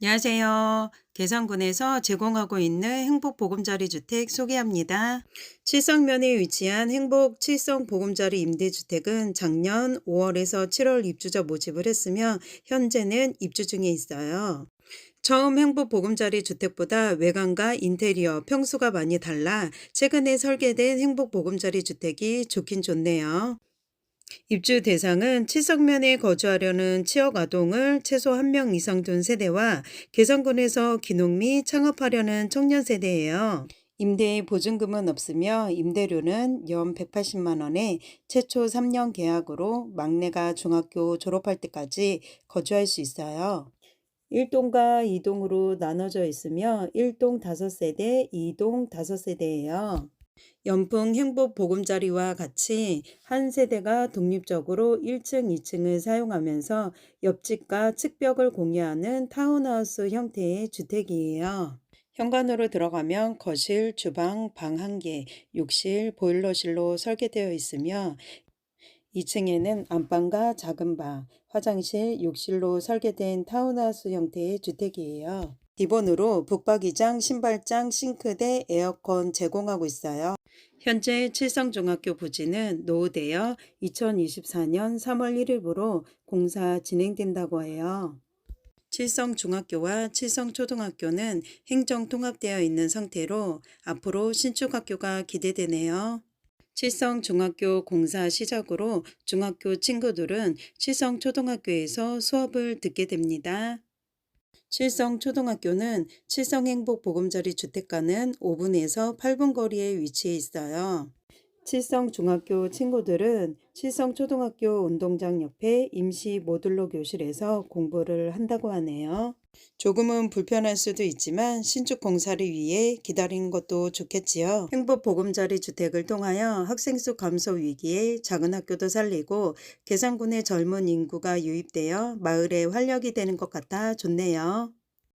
안녕하세요. 계산군에서 제공하고 있는 행복 보금자리 주택 소개합니다. 칠성면에 위치한 행복 칠성 보금자리 임대주택은 작년 5월에서 7월 입주자 모집을 했으며 현재는 입주 중에 있어요. 처음 행복 보금자리 주택보다 외관과 인테리어, 평수가 많이 달라 최근에 설계된 행복 보금자리 주택이 좋긴 좋네요. 입주 대상은 칠성면에 거주하려는 취업 아동을 최소 1명 이상 둔 세대와 개성군에서 귀농 및 창업하려는 청년 세대예요. 임대의 보증금은 없으며 임대료는 연 180만 원에 최초 3년 계약으로 막내가 중학교 졸업할 때까지 거주할 수 있어요. 1동과 2동으로 나눠져 있으며 1동 5세대, 2동 5세대예요. 연풍 행복 보금자리와 같이 한 세대가 독립적으로 1층, 2층을 사용하면서 옆집과 측벽을 공유하는 타운하우스 형태의 주택이에요. 현관으로 들어가면 거실, 주방, 방 한 개, 욕실, 보일러실로 설계되어 있으며 2층에는 안방과 작은 방, 화장실, 욕실로 설계된 타운하우스 형태의 주택이에요. 기본으로 북박이장, 신발장, 싱크대, 에어컨 제공하고 있어요. 현재 칠성중학교 부지는 노후되어 2024년 3월 1일부로 공사 진행된다고 해요. 칠성중학교와 칠성초등학교는 행정통합되어 있는 상태로 앞으로 신축학교가 기대되네요. 칠성중학교 공사 시작으로 중학교 친구들은 칠성초등학교에서 수업을 듣게 됩니다. 칠성초등학교는 칠성행복보금자리 주택가는 5분에서 8분 거리에 위치해 있어요. 칠성중학교 친구들은 칠성초등학교 운동장 옆에 임시 모듈러 교실에서 공부를 한다고 하네요. 조금은 불편할 수도 있지만 신축 공사를 위해 기다리는 것도 좋겠지요. 행복 보금자리 주택을 통하여 학생 수 감소 위기에 작은 학교도 살리고 계산군의 젊은 인구가 유입되어 마을에 활력이 되는 것 같아 좋네요.